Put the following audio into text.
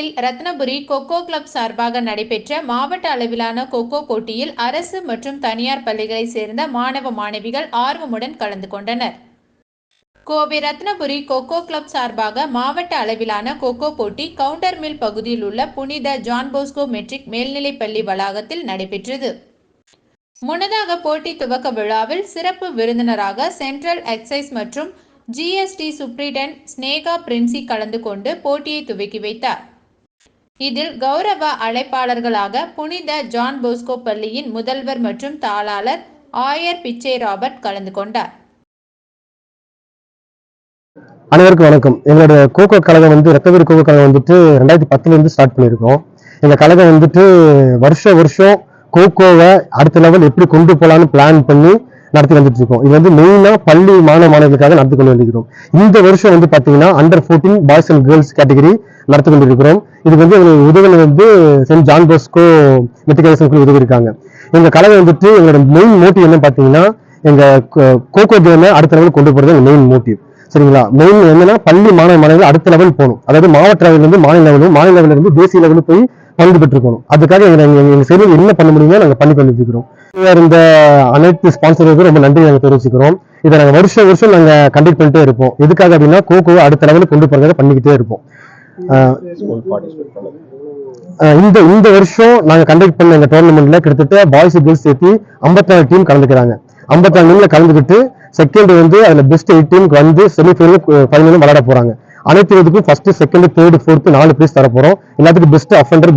சென்னையில் ரத்னபுரி கொக்கோ கிளப் சார்பாக நடைபெற்ற மாவட்ட அளவிலான கொக்கோ போட்டியில் அரசு மற்றும் தனியார் பள்ளிகளைச் சேர்ந்த மாணவ மாணவிகள் ஆர்வமுடன் கலந்து கொண்டனர். கோவை ரத்னபுரி கொக்கோ கிளப் சார்பாக மாவட்ட அளவிலான கொக்கோ போட்டி கவுண்டர் மில் பகுதியில் உள்ள புனித ஜான் போஸ்கோ மெட்ரிக் மேல்நிலைப் பள்ளி வளாகத்தில் நடைபெற்றது. முன்னதாக போட்டி துவக்க விழாவில் சிறப்பு விருந்தினராக சென்ட்ரல் எக்ஸைஸ் மற்றும் ஜிஎஸ்டி சூப்ரிடென்ட் ஸ்னேகா பிரின்சி கலந்து கொண்டு போட்டியை துவக்கி வைத்தார். இதில் கௌரவ அழைப்பாளர்களாக புனித ஜான் போஸ்கோ பள்ளியின் முதல்வர் மற்றும் தாளாளர் ஆயர் பிச்சை ராபர்ட் கலந்து கொண்டார். அனைவருக்கும் வணக்கம். எங்களோட கோகோ கழகம் வந்து ரத்தவீர் கோகோ கழகம் வந்துட்டு ரெண்டாயிரத்தி பத்துல இருந்து ஸ்டார்ட் பண்ணியிருக்கோம். எங்க கழகம் வந்துட்டு வருஷம் வருஷம் கோகோவை அடுத்த லெவல் எப்படி கொண்டு போலான்னு பிளான் பண்ணி நடத்தி வந்துட்டு இருக்கோம் இது வந்து மெயினா பள்ளி மாணவ மாணவர்களுக்காக நடத்தி கொண்டு வந்திருக்கிறோம். இந்த வருஷம் வந்து பாத்தீங்கன்னா under 14 boys and girls category நடத்தி கொண்டிருக்கிறோம். இது வந்து எங்களுக்கு உதவி வந்து சென்ட் ஜான் போஸ்கோ மெட்ரிகுலேஷனுக்கு உதவி இருக்காங்க. எங்க கலவை வந்துட்டு எங்களோட மெயின் மோட்டிவ் என்ன பாத்தீங்கன்னா எங்க கோகோ கேமை அடுத்த லெவலுக்கு கொண்டு போறது எங்க மெயின் மோட்டிவ் சரிங்களா? மெயின் என்னன்னா பள்ளி மாணவ மாணவர்கள் அடுத்த லெவல் போகணும். அதாவது மாவட்ட லெவலில் இருந்து மாநில லெவலும் மாநில லெவலில் இருந்து தேசிய லெவலில் போய் பங்கு பெற்றுக்கணும். அதுக்காக எங்க எங்க எங்க என்ன பண்ண முடியுமோ நாங்க பண்ணி கொண்டு இருக்கிறோம் இந்த அனைத்து ஸ்பான்சர்களுக்கும் ரொம்ப நன்றி நாங்கள் தெரிவிச்சுக்கிறோம். இதை நாங்கள் வருஷம் வருஷம் நாங்கள் கண்டக்ட் பண்ணிட்டே இருப்போம். எதுக்காக அப்படின்னா கோகோ அடுத்த லெவலில் கொண்டு போகிறத பண்ணிக்கிட்டே இருப்போம். இந்த இந்த வருஷம் நாங்கள் கண்டக்ட் பண்ண இந்த டோர்னமெண்ட்ல கிட்டத்தட்ட பாய்ஸ் கேர்ள்ஸ் சேர்த்து 54 டீம் கலந்துக்கிறாங்க. 54 டீம்ல கலந்துக்கிட்டு செகண்ட் வந்து அதில் பெஸ்ட் எயிட் டீமுக்கு வந்து செமிஃபைனல் ஃபைனலும் விளையாட போறாங்க. அனைத்து இதுக்கும் ஃபர்ஸ்ட் செகண்ட் தேர்ட் ஃபோர்த் நாலு பிரைஸ் தர போறோம் எல்லாத்துக்கும் பெஸ்ட் அஃபண்டர்